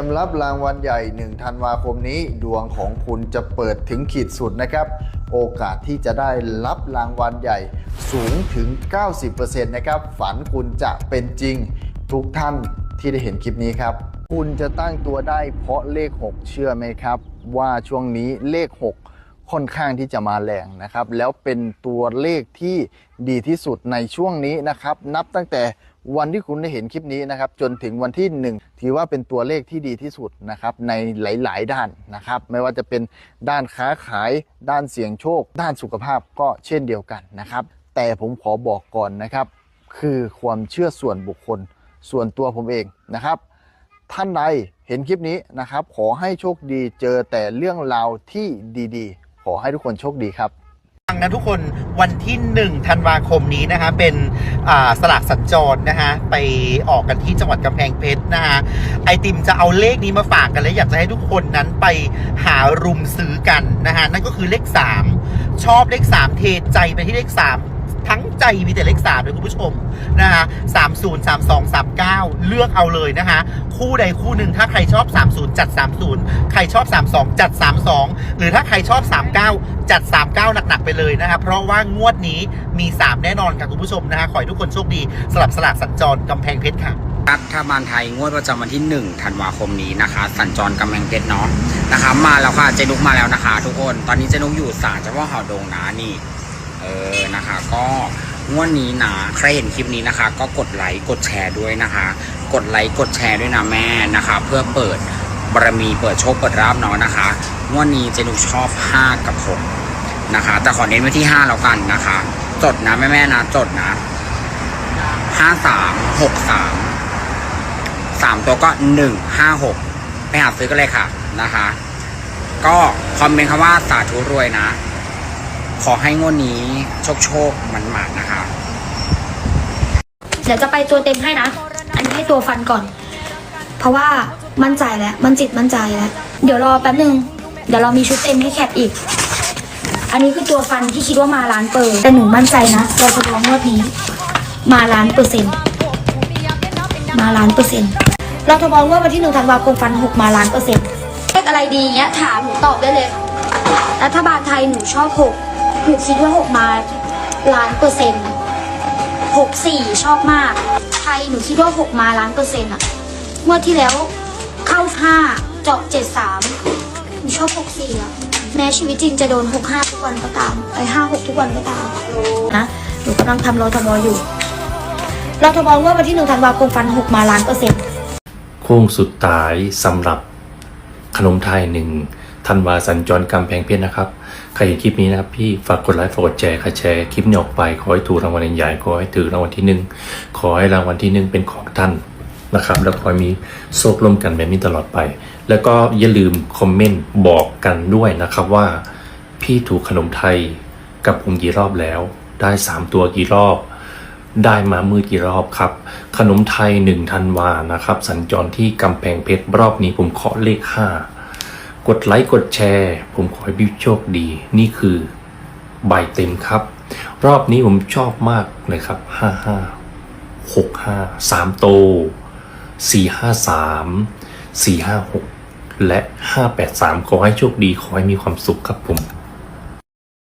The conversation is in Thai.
ยมรับรางวัลใหญ่ 1 ธันวาคมนี้ ดวงของคุณจะเปิดถึงขีดสุดนะครับ โอกาสที่จะได้รับรางวัลใหญ่สูงถึง 90%นะครับ ฝันคุณจะเป็นจริงทุกท่านที่ได้เห็นคลิปนี้ครับ คุณจะตั้งตัวได้เพราะเลข 6 เชื่อไหมครับ ว่าช่วงนี้เลข 6 ค่อนข้างที่จะมาแรงนะครับ แล้วเป็นตัวเลขที่ดีที่สุดในช่วงนี้นะครับ นับตั้งแต่วันที่คุณได้เห็นคลิปนี้นะครับ จนถึงวันที่ 1 ถือว่าเป็นตัวเลขที่ดีที่สุดนะครับ ในหลาย ๆ ด้านนะครับ ไม่ว่าจะเป็นด้านค้าขาย ด้านเสี่ยงโชค ด้านสุขภาพก็เช่นเดียวกันนะครับ แต่ผมขอบอกก่อนนะครับ คือความเชื่อส่วนบุคคลส่วนตัวผมเองนะครับ ท่านใดเห็นคลิปนี้นะครับ ขอให้โชคดีเจอแต่เรื่องราวที่ดี ๆ ขอให้ทุกคนโชคดีครับฟังนะทุกคนวันที่1ธันวาคมนี้นะคะ เป็นสลากสัญจรนะคะ ไปออกกันที่จังหวัดกำแพงเพชรนะคะไอติมจะเอาเลขนี้มาฝากกันและอยากจะให้ทุกคนนั้นไปหารุมซื้อกันนะคะนั่นก็คือเลข 3 ชอบเลข 3 เทใจไปที่เลข 3 ทั้งใจมีแต่เลข3เลยคุณผู้ชมนะคะ30 32 39เก้าเลือกเอาเลยนะคะ คู่ใดคู่หนึ่งถ้าใครชอบ30จัด30ใครชอบ32จัด32หรือถ้าใครชอบ39จัด39หนักๆไปเลยนะคะเพราะว่างวดนี้มี3แน่นอนค่ะคุณผู้ชมนะคะขอให้ทุกคนโชคดีสลับสลากสัญจรกำแพงเพชรค่ะรัฐบาลไทยงวดประจำวันที่1ธันวาคมนี้นะคะ สัญจรกำแพงเพชรเนาะนะคะ มาแล้วค่ะเจนุกมาแล้วนะคะ ทุกคนตอนนี้เจนุกอยู่ศาลเจ้าพ่อเห่าดงนะนี่ เออนะคะก็งวดนี้นะใครเห็นคลิปนี้นะคะ ก็กดไลค์กดแชร์ด้วยนะคะ กดไลค์กดแชร์ด้วยนะแม่นะคะ เพื่อเปิดบารมีเปิดโชคเปิดราบเนาะนะคะงวดนี้เจนุกชอบ 5 กับ6นะคะ แต่ขอเน้นไว้ที่ 5 แล้วกันนะคะ จดนะแม่แม่นะจดนะห้าสามหกสามสามตัวก็หนึ่งห้าหกไปหาซื้อกันเลยค่ะนะคะ ก็คอมเมนต์คำว่าสาธุรวยนะ ขอให้งวดนี้โชคโชคมันหมาดนะคะ เดี๋ยวจะไปตัวเต็มให้นะ อันนี้ให้ตัวฟันก่อน เพราะว่ามั่นใจแล้ว มันจิตมั่นใจแล้ว เดี๋ยวรอแป๊บนึง เดี๋ยวเรามีชุดเต็มให้แคปอีก อันนี้คือตัวฟันที่คิดว่ามาล้านเปอร์แต่หนูมั่นใจนะเราจะลองงวดนี้ มาล้านเปอร์เซ็นต์มาล้านเปอร์เซ็นต์เราทดลองว่าวันที่หนึ่งธันวาคมฟันหกมาล้านเปอร์เซ็นต์เลขอะไรดีเงี้ยถามหนูตอบได้เลย รัฐบาลไทยหนูชอบหก หนูคิดว่าหกมาล้านเปอร์เซ็นต์หกสี่ชอบมากไทยหนูคิดว่าหกมาล้านเปอร์เซ็นต์อะเมื่อที่แล้วเข้าห้าเจาะเจ็ดสามหนูชอบหกสี่อะแม้ชีวิตจริงจะโดนหกห้าทุกวันก็ตามไอ้ห้าหกทุกวันก็ตามนะหนูกำลังทำรอทบออยู่รอทบว่าวันที่หนึ่งธันวาคมฟันหกมาล้านเปอร์เซ็นต์โค้งสุดท้ายสำหรับขนมไทยหนึ่งธันวาสัญจรกำแพงเพชรนะครับ ใครเห็นคลิปนี้นะครับพี่ฝากกดไลค์ฝากกดแชร์ค่ะแชร์คลิปนี้ออกไปขอให้ถูกรางวัลใหญ่ขอให้ถือรางวัลที่หนึ่งขอให้รางวัลที่หนึ่งเป็นของท่านนะครับ แล้วขอให้มีโชคร่วมกันแบบนี้ตลอดไป แล้วก็อย่าลืมคอมเมนต์บอกกันด้วยนะครับว่า พี่ถูกขนมไทยกับผมกี่รอบแล้ว ได้สามตัวกี่รอบ ได้มามือกี่รอบครับ ขนมไทยหนึ่งธันวานะครับ สัญจรที่กำแพงเพชรรอบนี้ผมขอเลขห้า กดไลค์กดแชร์ ผมขอให้พี่โชคดี นี่คือใบเต็มครับ รอบนี้ผมชอบมากเลยครับห้าห้าหกห้าสามโตสี่ห้าสามสี่ห้าหกและห้าแปดสามขอให้โชคดี ขอให้มีความสุขครับผม